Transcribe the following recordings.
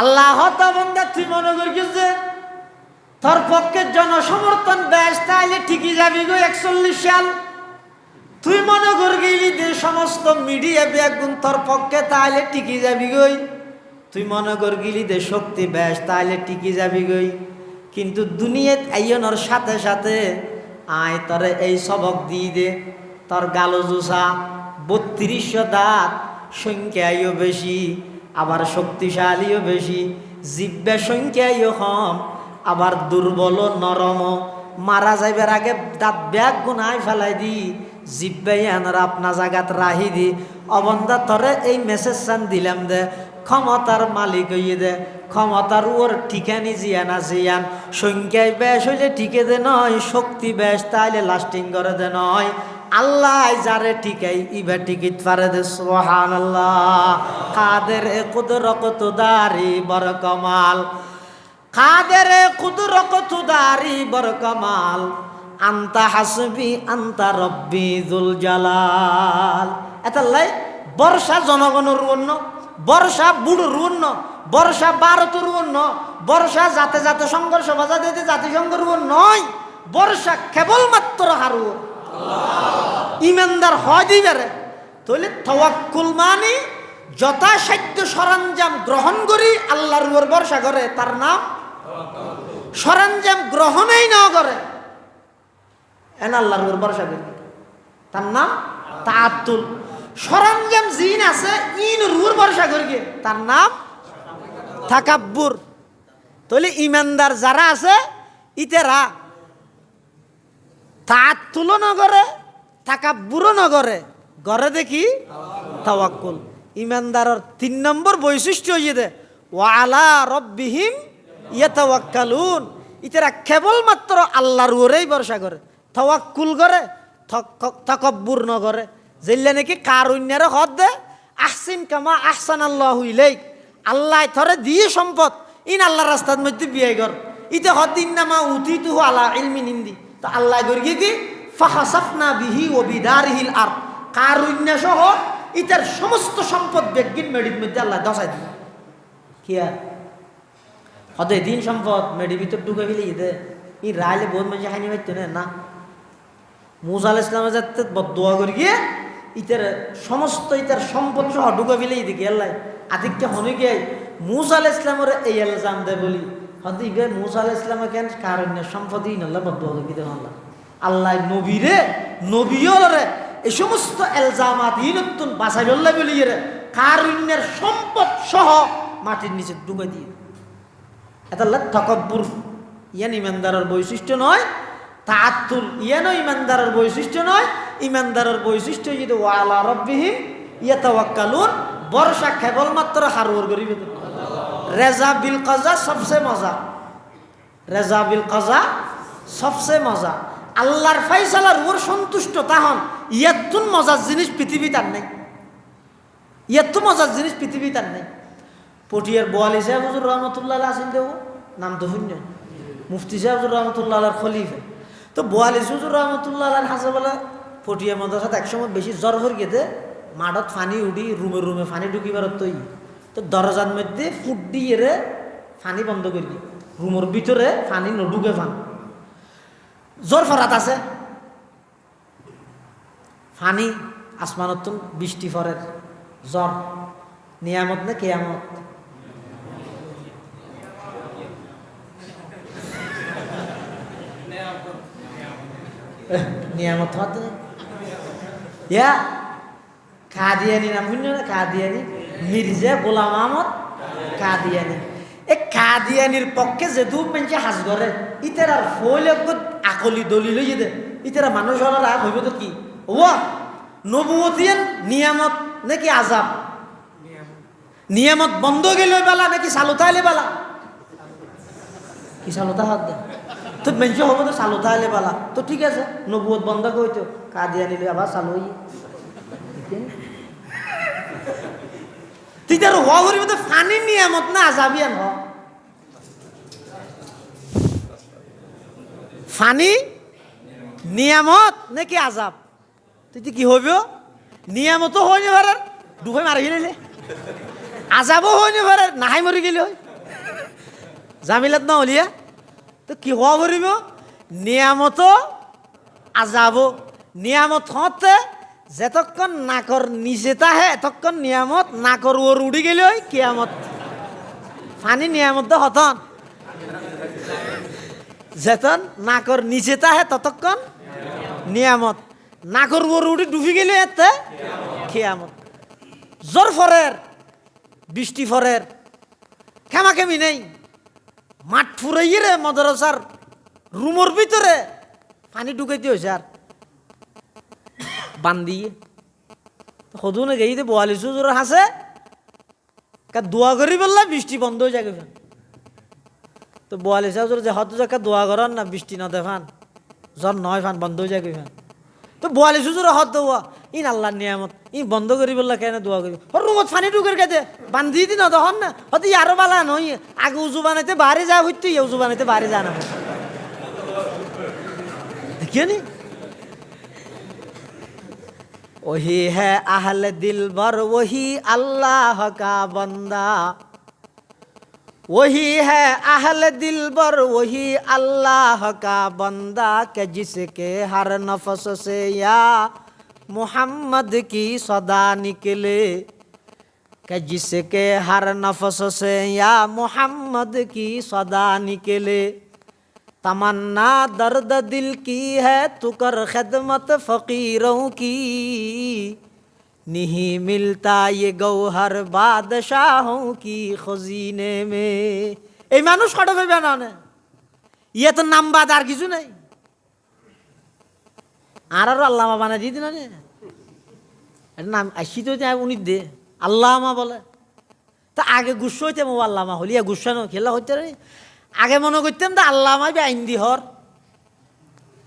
আল্লাহ তুই মনে করিস যে তোর পক্ষে জনসমর্থন ব্যাস তাইলে ঠিকই যাবি গো একচল্লিশ সাল। তুই মনে কর গেলি যে সমস্ত মিডিয়া ব্যাগুন তোর পক্ষে তাইলে টিকি যাবি গই। তুই মনে কর গেলি যে শক্তি ব্যাস তাইলে টিকি যাবি গই। কিন্তু দুনিয়াত আইয়নের সাথে সাথে আয় তরে এই সবক দিয়ে দে। তোর গালো জুসা বত্রিশশো দাঁত সংখ্যায়ও বেশি। আবার শক্তিশালীও বেশি, জিব্বা সংখ্যায়ও কম, আবার দুর্বল নরম, মারা যাইবার আগে দাঁত ব্যাগ গুনায় ফেলাই দি জিব্বাই আনার আপনা জাগাত রাহি দি, অবন্ধা তরে এই মেসেজ সান দিলাম দে, ক্ষমতার মালিক হইয়ে দে, ক্ষমতার ওর ঠিকানি জিয়ান জিয়ান, সংখ্যায় বেশ হইলে ঠিকে দে নয়, শক্তি বেশ তাইলে লাস্টিং করে দে নয়। আল্লাহ যারে টিকাই ইবা টিকিট পারে দে সোহান আল্লাহ কাদের এ কুদর কত দারি বড় কমাল কাদের এ কুদর কত দারি বড় কমাল আন্তা হাসবি, আন্তা রব্বি জুল জালাল। এতাল্লাই বর্ষা জনগণের অন্য বর্ষা বুড়োর অন্য বর্ষা ভারতের অন্য বর্ষা জাতে জাতে সংঘর্ষ বাজা দিতে জাতিসংঘের নয়, বর্ষা কেবলমাত্র হারু। ইমানদার হয় দিবারে তাহলে তওয়াক্কুল মানে যথাসাধ্য সরঞ্জাম গ্রহণ করি আল্লাহর উপর ভরসা করে, তার নাম সরঞ্জাম গ্রহণেই না করে। এন আল্লাহর উপর ভরসা করি। তার নাম তাতুল সরঞ্জাম জিন আছে, ইন রুর ভরসা করি তার নাম থাকাব্বুর তাহলে ইমানদার যারা আছে, ইতেরা তাতুলও নগরে থাকাব্বুরও নগরে গড়ে দেখি তাওয়াক্কুল। ইমানদারের তিন নম্বর বৈশিষ্ট্য দে ওয়ালা রব্বিহিম ইয়াতাওয়াক্কালুন। ইতারা কেবলমাত্র আল্লাহর ওরেই ভরসা করে। তাওয়াক্কুল করে তকব্বুর ন করে যেলে নাকি কারুণ্যের হদ দে? আহসিন কামা আহসান আল্লাহ ইলাইক। আল্লাহ থরে দিয়ে সম্পদ, ইন আল্লাহ রাস্তার মধ্যে বিয়ে কর ইতে হদ দিন নামা উঠি তু আলা ইলমি নিন্দি। তো আল্লাহ করি কি কি? ফাহাসাফনা বিহি ও বিদারিহিল আর কারুণ্য সহ ইতার সমস্ত সম্পদ বেগিন মেডির মধ্যে আল্লাহ দশাই দিল কিয়া হদে দিন সম্পদ মেডি ভিতর ঢুকে ফেলে ই রাইলে বহুত মানুষ হাইনি পাইতো না না। ইসলামের যাতে বদোয়া করি গিয়ে ইতার সমস্ত ইতার সম্পদ সহ ঢুকে ফেলে ইদে আল্লাহ। আদিককে হনে গিয়ে মুসা ইসলামের এই এলজাম দে বলি। হতে ইবে মুসা আল ইসলামে কেন কারণ্য সম্পদই নল্লা বদোয়া করি দিতে আল্লাহ। আল্লাহ নবীরে নবীরে এই সমস্ত এলজামাত ইনতুন বাসাই বললে বলি রে কারুণ্যের সম্পদ সহ মাটির নিচে ডুবে দিয়ে। এটা তকব্বুর, ইয়ান ইমানদারের বৈশিষ্ট্য নয় তাতুল ইয়ানও ইমানদারের বৈশিষ্ট্য নয়, ইমানদারের বৈশিষ্ট্য যদি ওয়ালা রব্বিহিম ইয়াতাওয়াক্কালুন, বর্ষা কেবলমাত্র হারুর গরিব রেজা বিল কাজা সবচেয়ে মজা। রেজা বিল কাজা সবচেয়ে মজা। আল্লাহর ফাইসালার ওর সন্তুষ্ট, তাহন ইয়াতুন মজার জিনিস পৃথিবী তার নেই। ইয়াত্তু মজার জিনিস পৃথিবী তার নেই। পটিয়ার বোয়ালি সাহেব হুজুর রহমতুল্লাহ আসেন দেব, নাম তো শূন্য। মুফতি সাহেব রহমতুল্লাহ খলিফে। তো বোয়ালি হুজুর রহমতুল্লাহ আলার হাসে বলে, পটিয়া মাদ্রাসাত একসময় বেশি জ্বর হয়ে গেতে মাঠত ফানি উডি রুমে রুমে ফানি ঢুকিবার তৈ তো দরজার মধ্যে ফুট দিয়ে ফানি বন্ধ করি। রুমের ভিতরে ফানি নডুকে ফান জ্বর ফরাত আছে। ফানি আসমানতুন বৃষ্টি ফরের জ্বর। নিয়ামত না কেয়ামত। নিয়ামত হতে ইয়া, কাদিয়ানি নাম শুনছো না? কাদিয়ানি। মির্জা গোলাম আহমদ কাদিয়ানি। এই কাদিয়ানির পক্ষে যেহেতু পেঞ্চে হাজ করে, ইতার আর ফলে আকলি দলিল হয়ে যেতে। ইতারা মানুষ হলার আগ হইব তো কি? ও নিয়ামত নাকি আজাব নিয়ামত বন্ধ গেলে বেলা নাকি চালুতা এলে বেলা? কি চালুতা হাত দে? তো মেঞ্চ হব তো চালুতা এলে বেলা। তো ঠিক আছে নবুয়ত বন্ধ করতো কাদি আনিলে আবার চালু হই তুই তার হওয়া করিব তো ফানির নিয়ামত না আজাবি আন ফানি? নিয়ামত নাকি আজাব তুই কি হইব? নিয়ামতো হই নি পারে ডুবে মারি গেলে আজাবও হই নি পারে নাহাই মরি গেলে হয়। জামিলাত না হলিয়া? তো কি হওয়া করিব? নিয়ামত আজাব নিয়ামত হতে যেতক্ষণ নাকর নিচে তাহে, এতক্ষণ নিয়ামত নাকর ওর উড়ি গেলে ওই কিয়ামত। ফানি নিয়ামত হতন। যেতন নাকর নিচে তাহে ততক্ষণ নিয়ামত। নাকর ওর উড়ি ডুবি গেলে এতে খেয়ামত। জ্বর ফরের বৃষ্টি ফরের খেমাখেমি নেই। মাঠ ফুরাইয়ে রে মদরসার রুমের ভিতরে পানি ঢুকাইতে হয়েছে আর বান্দিয়ে সদু না গেই বোয়ালি সুজোর হাসে দোয়া করি বললা বৃষ্টি বন্ধ হয়ে যাবে তো বোয়ালি সাহেব যে হত জাকা দোয়া করান না, বৃষ্টি না দেখান, জ্বর নয় ফান, বন্ধ হয়ে যায় ফান। তো বোয়ালি সুজুরে হত দোয়া, ইন আল্লাহর নিয়ামত ই বন্ধ করি বললে কেন দোয়া করি? হর রুমত ফানি টুকের কাছে বান্ধি দিন তখন না, হতে আরও বালা নই আগে উজু বানাইতে বাড়ি যা হইত ইয়ে উজু বানাইতে বাড়ি যা না। দেখিয়ে ওহি হ্যাঁ আহলে দিল বর ওহি আল্লাহ কা বন্দা। وہی ہے اہل دل بر وہی اللہ کا بندہ کہ جس کے ہر نفس سے یا محمد کی صدا نکلے، کہ جس کے ہر نفس سے یا محمد کی صدا نکلے۔ تمنا درد دل کی ہے تو کر خدمت فقیروں کی۔ नहीं मिलता ये गौहर बादशाहों की खजीने में এই মানুষ কটা পাইবে না নে? ইয়ে তো নাম বাদ আর কিছু নাই আর আরো আল্লামা বানাই দিয়ে দিন না এটা নাম আসি তো যা উনি দে আল্লামা বলে তা আগে গুস্ব হইতে মো আল্লামা হলিয়া গুসানো খেলা হইতে রে আগে মনে করতাম তো আল্লামাই বে আইন দি হর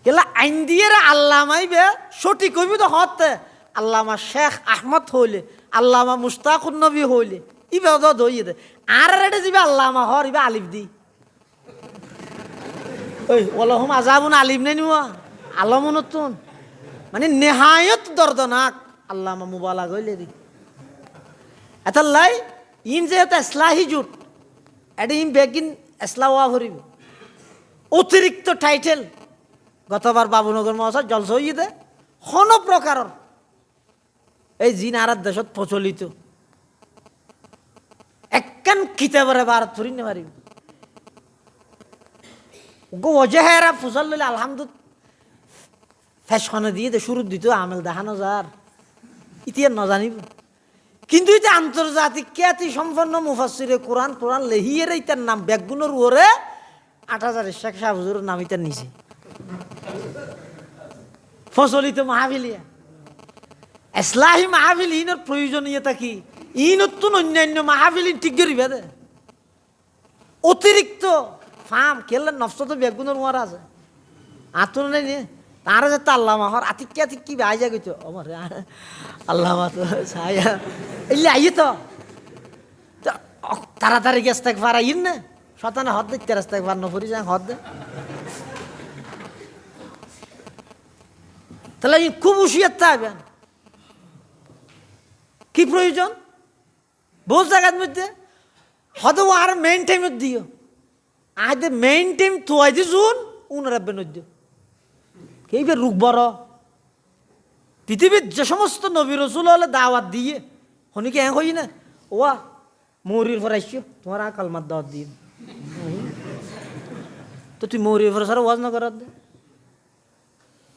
কেলা আইন দিয়ে রে আল্লামাই বে সঠিক হইবি তো হতে আল্লামা শেখ আহমদ হইলে, আল্লামা মুস্তাকুর নবী হইলে ইবে অদ দইয়ে দে। আর রেটে যাবে আল্লামা হর ইবা আলিফ দি। ওই ওলহম আজাবুন আলিম নেই নিওয়া আলমনতুন মানে নেহায়ত দর্দনাক আল্লামা মুবালা গইলে দি। এতাল্লাই ইন যে এটা ইসলাহি জুট, এটা ইন বেগিন এসলাওয়া ভরিব অতিরিক্ত টাইটেল, গতবার বাবুনগর মহাশয় জলস হইয়ে দে। হন প্রকারর এই জিন আর দেশত প্রচলিত। একখান কিতাবরে ভারত ফুরি নে পারিব গো অজেহেরা ফুসল লইলে আলহামদুল ফ্যাশনে দিয়ে শুরু দিত, আমেল দেখানো যার ইতিহাস নজানিব। কিন্তু এটা আন্তর্জাতিক খ্যাতি সম্পন্ন মুফাসিরে কোরআন কোরআন লেহিয়ের ইতার নাম ব্যাগুনের ওরে আট হাজার শেখ শাহ হুজুরের নাম ইতার নিচে। ফসলিত মাহাবিলিয়া। এসলাহি মাহাবিল, ইনের প্রয়োজনীয়তা কি? ইনতুন অন্যান্য মাহাবিল ঠিক করিবে দে। অতিরিক্ত ফার্ম খেললে নষ্ট বেগুনের ওয়ার আছে। আতুন নেই নে, তার যে আল্লাহ মাহর আতিক আতিক কি আইজা গেছ আমার আল্লাহ মা তো ছায়া। এলে আইয়ে তো। তাড়াতাড়ি গেছ তাক ফার আইন না। শতানে হদ দে তেরাস তাক ফার নফরি যাং হদ দে। তাহলে খুব হুশিয়ার থাকবেন কি প্রয়োজন? বহু জায়গার মধ্যে। হয়তো আর মেইন টাইমত দিও। আজ মেইন টাইম তোয়াই দি জুন উন রাখবেন দিও। কেইবে রুখ বড়? পৃথিবীর যে সমস্ত নবী রসুল হলে দাওয়াত দিয়ে, হনিকে হ্যাঁ হই না, ওয়া, মৌরির পর আসছো তোমার আ কালমার দাওয়াত দিয়ে তো তুই মৌরির পর সারা ওয়াজ না করার দে।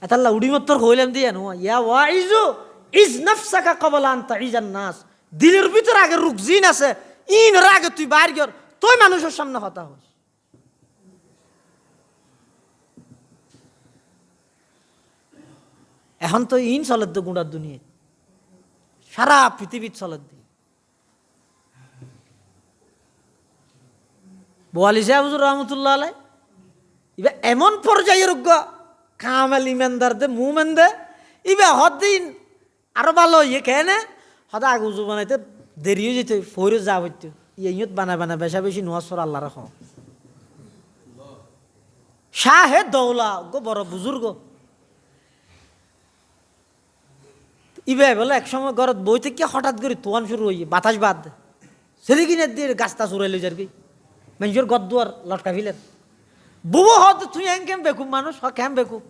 এতাল্লা উড়ি মত্তর হইলাম দিয়ে ইয়া ওয়া ইজু ইজ নফসাকা কবলা আনতা ইজান নাস। দিলের ভিতর আগে রুক জিন আছে, ইন আগে তুই বাইর গর তুই মানুষের সামনে হতা হস। এখন তো ইন চলত তো গুঁড়ার দুনিয়া সারা পৃথিবীর চলত দি। বোয়ালি সাহেব হুজুর রহমতুল্লাহ আলাই ইবা এমন পর্যায়ের কামাল ইমানদার দে, মুমেন দে, ইবা হদিন আরও ভালো ইয়ে কেন হদা আগে উজু বানাইতে দেরি হয়ে যেত ফৌরে যা হইতো। ইয়ত বানায় বানায় বেশা বেশি নোয়াজ পর আল্লাহ রাখ। শাহে দৌলা, গো বড় বুজুর্গ। ইবে বলে, এক সময় ঘরত বই থেকে হঠাৎ করে তোয়ান শুরু হইয়ে বাতাস বাদ। সেদিকে কিনে দিয়ে গাছটা চুরাইলে যার কি। মানুষের গদ্দুয়ার লটকা ফিলেন। বুবো হদ তুই এন কেম বেকুব মানুষ হ কেম বেকুব।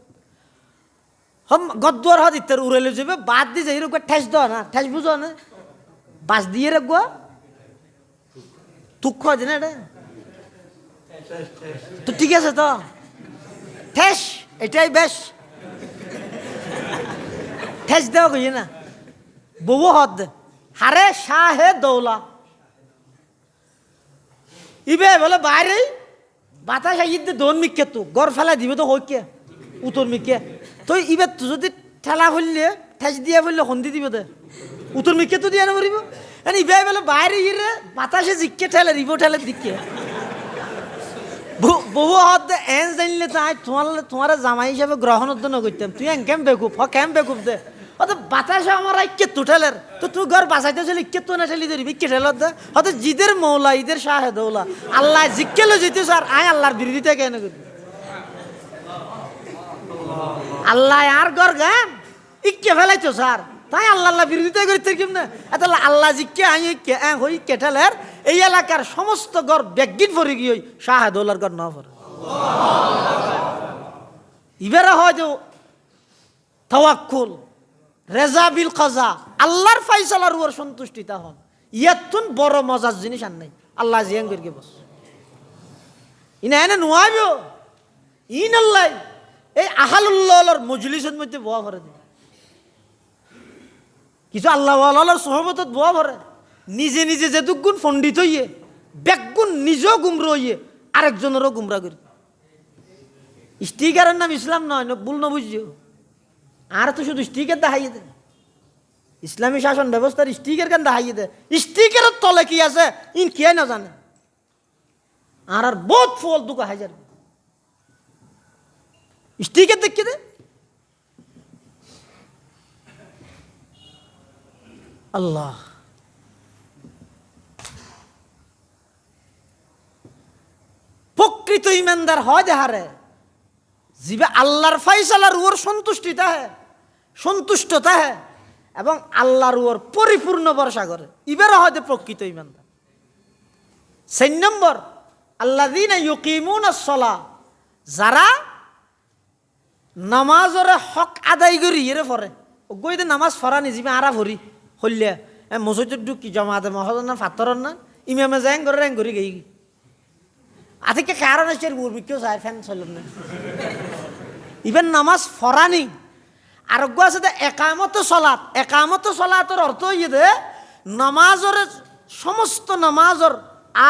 হম গদ্দুয়ার হদ ইত্যার উড়াইলে যাবে বাদ দিয়ে যাই এরকম ঠেস দেওয়া না ঠেস বুঝো না বাস দিয়ে রাখব তুক খাওয়া না এটা তো ঠিক আছে তো ঠেস এটাই বেশ ঠেস দেওয়া কই না বউ হদ হারে শাহে দৌলা ইবে বলে বাইরে বাতাস আইতে দোন মিকে তো গড় ফেলা দিবে তো হইকে উত্তর মিকে তো তো যদি ঠেলা ফেললে ঠেস দিয়া ফেললে সন্ধি দিব দে। উত্তর মিকে তো দিয়া নকরিব এনে ইবে বলে বাইরে ইরে বাতাসে জিকে ঠেলে দিব ঠেলে দিকে বহু হদ এন জানলে তো আই তোমার তোমার জামাই হিসাবে গ্রহণ তো নগরতাম তুই এন কেম বেকুব, হ কেম বেকুব দে। অত বাতাসে আমার ইকে তো ঠেলের তো তুই ঘর বাঁচাইতে চলে ইকে তো না ঠেলি ধরিবি ইকে ঠেলত দে। হয়তো জিদের মৌলা, ইদের শাহে দৌলা। আল্লাহ জিজ্ঞে লো যেতে স্যার আয় আল্লাহর বিরোধিতা কেন করবি আল্লাহ আর গর গান ইকে ফেলাইতো স্যার। তাই আল্লাহ আল্লাহ বিরোধিতা করতে কেমনে এত আল্লাহ জিজ্ঞে আই কে হই ইকে ঠেলের এই এলাকার সমস্ত গর ব্যাগিন ফরি গিয়ে শাহে দৌলার গর না ফরে ইবারে হয় যে তাওয়াক্কুল, রেজা বিল কাজা, আল্লাহর ফাইসালার উপর সন্তুষ্টিতা হন। ইয়াতুন বড় মজার জিনিস আর নাই। আল্লাহ জিয়াং করিকে বস। ইনা, এনে নোয়াইব। ইন আল্লাহ। এই আহালুল্লাহর মজলিসের মধ্যে বোয়া ভরে দেয় কিছু আল্লাহ আল্লাহর সহমতত বোয়া ভরে নিজে নিজে যে দুগুণ পণ্ডিত হইয়ে, বেগুণ নিজেও গুমরা হইয়ে আরেকজনেরও গুমরা করি স্টিকারের নাম ইসলাম নয় ভুল না বুঝিও আর তো শুধু স্টিকার দেখাইয়ে দে ইসলামী শাসন ব্যবস্থার স্টিকার কেন দেখাইয়ে দে স্টিকারের তলে কি আছে? ইন কে না জানে। আর আর বহুত ফল দুকা হাজার। স্টিকার দেখিয়ে দে আল্লাহ প্রকৃত ইমানদার হয় যাহারে জিবে আল্লাহর ফাইসালার ওর সন্তুষ্টিতা হ্যাঁ সন্তুষ্টতা হ্যাঁ এবং আল্লাহর ওর পরিপূর্ণ ভরসা করে ইবারও হয়তো প্রকৃত ইমানদার সেই নম্বর আল্লাহ দিন ইউকিমুন সলা যারা নামাজরে হক আদায় করি এরে ফরে গইতে নামাজ ফরা নিজিমে আরা ভরি হইলে মসজিদ ঢুকি জমাতে মহজন না ফাতরন না? ইমামে যায় করে র্যাং করি গেই। আজকে কারণ আছে মুরবি কেউ চায় ফ্যান চলুন না? ইভেন নামাজ ফরানি আরোগ্য আছে যে একামত চলাত। একামত চলাতর অর্থ ইয়ে দে নামাজর সমস্ত নামাজর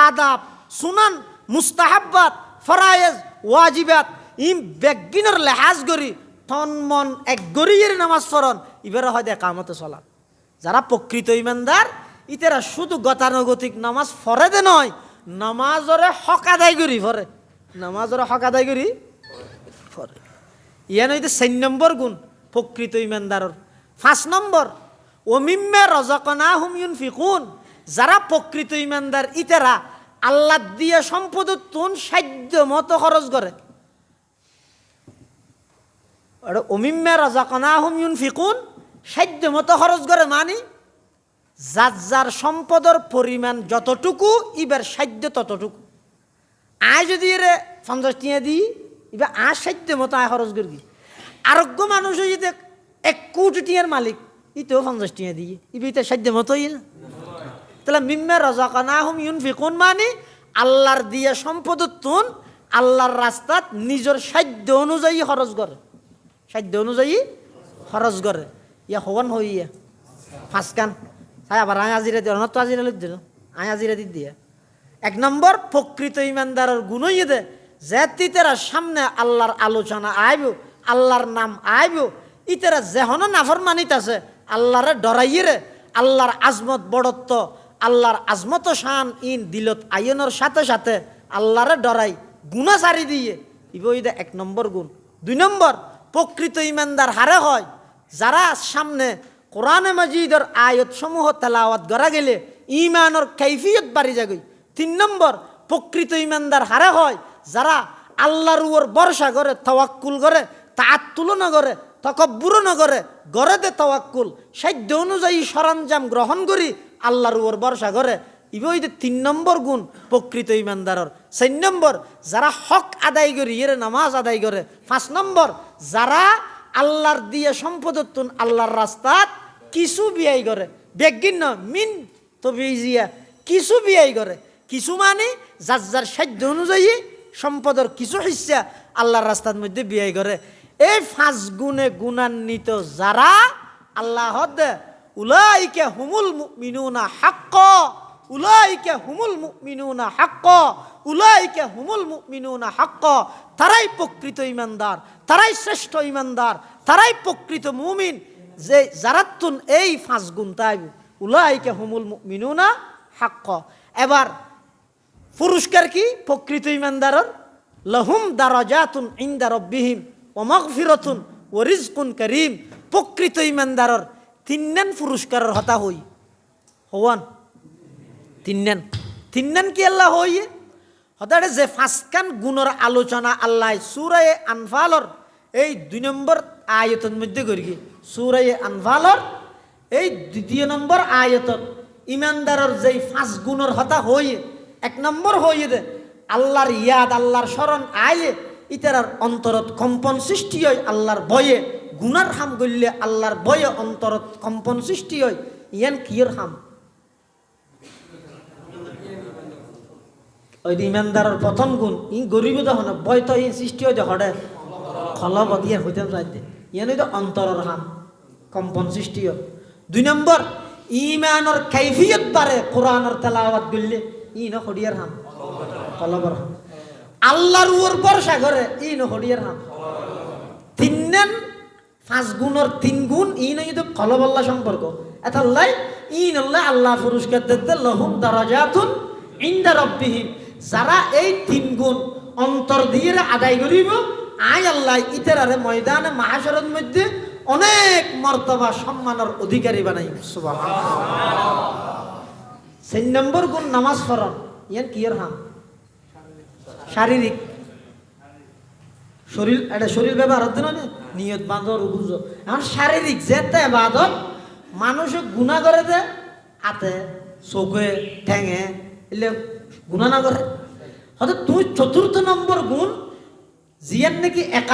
আদাব, সুনান মুস্তাহাব্বাত ফরায়েজ ওয়াজিবাত ইম বেগিনের লেহাজ করি তন মন এক গরিয়ের নামাজ ফরন, ইবের হয় একামত চলাত যারা প্রকৃত ইমানদার, ইতারা শুধু গতানুগতিক নামাজ ফরে দে নয়, নামাজরে হক আদায় করি ফরে। নামাজরে হক আদায় করি ফরে। ইয়ান হইতে চার নম্বর গুণ, প্রকৃত ইমানদারর। পাঁচ নম্বর অমিম্মে রজকনা হুমিউন ফিকুন যারা প্রকৃত ইমানদার, ইতারা আল্লাহ দিয়ে সম্পদ তুন সাধ্য মতো খরচ করে। আর অমিম্মে রজকনা হুমিউন ফিকুন সাধ্য মতো খরচ করে মানে যার যার সম্পদের পরিমাণ যতটুকু ইবার সাধ্য ততটুকু। আয় যদি এরে পঞ্চাশ টিয়া দিই এবার আর সাধ্য মতো আয় খরচ করি আরোগ্য মানুষ যদি এক কোটি টিয়ার মালিক ইতেও পঞ্চাশ টিয়া দিয়ে ইবে ইতে সাধ্য মতোই না। তাহলে মিম্মে রজাকানা হুম ইউন ফিকুন মানে আল্লাহর দিয়ে সম্পদ তুন আল্লাহর রাস্তাত নিজের সাধ্য অনুযায়ী খরচ করে সাধ্য অনুযায়ী খরচ করে ইয়া হন হইয়া ফাঁসকান তাই আবার আয় আজিরা দিয়ে অনত আজিরা লিখ দিল। আয় আজিরা দি দিয়ে। এক নম্বর প্রকৃত ইমানদারের গুণই দে যে তিতেরা সামনে আল্লাহর আলোচনা আইব আল্লাহর নাম আইব ইতেরা যেহন নাফর মানিত আছে আল্লাহরে ডরাইয়ে রে আল্লাহর আজমত বড়ত্ব আল্লাহর আজমত শান ইন দিলত আয়নের সাথে সাথে আল্লাহরে ডরাই গুণা সারি দিয়ে। ইব এক নম্বর গুণ। দুই নম্বর প্রকৃত ইমানদার হারে হয়। যারা সামনে কোরআনে মজিদর আয়ত সমূহ তেলাওয়াত করা গেলে ইমানের কৈফিয়ত বাড়ি যাগই তিন নম্বর, প্রকৃত ইমানদার হারে হয়। যারা আল্লাহর উপর ভরসা করে, তাওয়াক্কুল করে তার তুলনা করে তকব্বুর না করে, গড়ে দে তাওয়াক্কুল। সাধ্য অনুযায়ী সরঞ্জাম গ্রহণ করি, আল্লাহর উপর ভরসা করে ইব তিন নম্বর গুণ প্রকৃত ইমানদারর। চার নম্বর, যারা হক আদায় করে, ইয়ের নামাজ আদায় করে। পাঁচ নম্বর, যারা আল্লাহর দিয়ে সম্পদতুন আল্লাহর রাস্তাত কিছু বিয়াই করে। বেগিন না মিন তো বিজিয়া কিছু বিয়াই করে। কিছু মানে যার যার সাধ্য অনুযায়ী সম্পদের কিছু হিস্সা আল্লাহর রাস্তার মধ্যে বিয়াই করে। এই পাঁচ গুণে গুণান্বিত যারা আল্লাহ উলাইকে হুমুল মিনুনা হাক্ক। উলাইকে হুমুল মিনুনা হাক্ক, উলাইকে হুমুল মিনুনা হাক্ক। তারাই প্রকৃত ইমানদার, তারাই শ্রেষ্ঠ ইমানদার, তারাই প্রকৃত মুমিন। যে যারাতুন এই পাঁচ গুণ তাই উলাইকে হুমুল মিনুনা হাক্ক। এবার পুরস্কার কি? প্রকৃত ইমানদারর। লহুম দারাজাতুন ইনদা রব্বিহিম ও মগফিরতুন ও রিজকুন করিম। প্রকৃত ইমানদারর তিন্নেন পুরস্কারের হতা হই। হওয়ান। তিন্নেন। তিন্নেন কি আল্লাহ হই হতাড়ে যে ফাঁসকান গুণর আলোচনা আল্লাহ সুরায় আনফালর, এই দুই নম্বর আয়তন মধ্যে করি সুরায় আনফালর, এই দ্বিতীয় নম্বর আয়তন ইমানদারর যেই পাঁচ গুণর হতা হইয়ে, এক নম্বর হইয়ে দে, আল্লাহর ইয়াদ, আল্লাহর স্মরণ আয়ে, ইতারার অন্তরত কম্পন সৃষ্টি হয় আল্লাহর বয়ে গুনার হাম গললে আল্লাহর বয়ে অন্তরত কম্পন সৃষ্টি হয়, ইয়ান কিয়র হাম? ওই ইমানদারের প্রথম গুণ, ই গরিব তখন ভয় তো ই সৃষ্টি হয় হরে খলবত ইয়ার হইতে যাইতে। ইয়ান হইতে অন্তরের হাম কম্পন সৃষ্টি হয়। দুই নম্বর, ইমানের কাইফিয়ত পারে কোরআনের তেলাওয়াত গললে ই ন হডিয়ার হাম কলবর হাম আল্লাহর উপর ভরসা করে, ই ন হডিয়ার হাম তিন নেন পাঁচ গুণর তিন গুণ, ই নয় কিন্তু কলবল্লা সম্পর্ক। এতাল্লাই ই নল্লা আল্লাহ পুরস্কার দিতে, লহুম দারাজাতুন ইন্দা রব্বিহিম। যারা এই তিন গুণ অন্তর দিয়ে আদায় করিব। আয় আল্লাহ, ইতারারে ময়দানে মাহাসরের মধ্যে অনেক মর্তবা, সম্মানের অধিকারী বানাই। তিন নম্বর গুণ নামাজ পড়ন ইয়ান কিয়র হাম শারীরিক। শরীর, এটা শরীর ব্যবহার হতে না নিয়ত বাঁধর বুঝ এখন শারীরিক যেতে বাদত মানুষ গুণা করে দে, হাতে চোখে ঠেঙে, এলে গুণা না করে? হয়তো তুই চতুর্থ নম্বর গুণ জিয়ার নাকি একা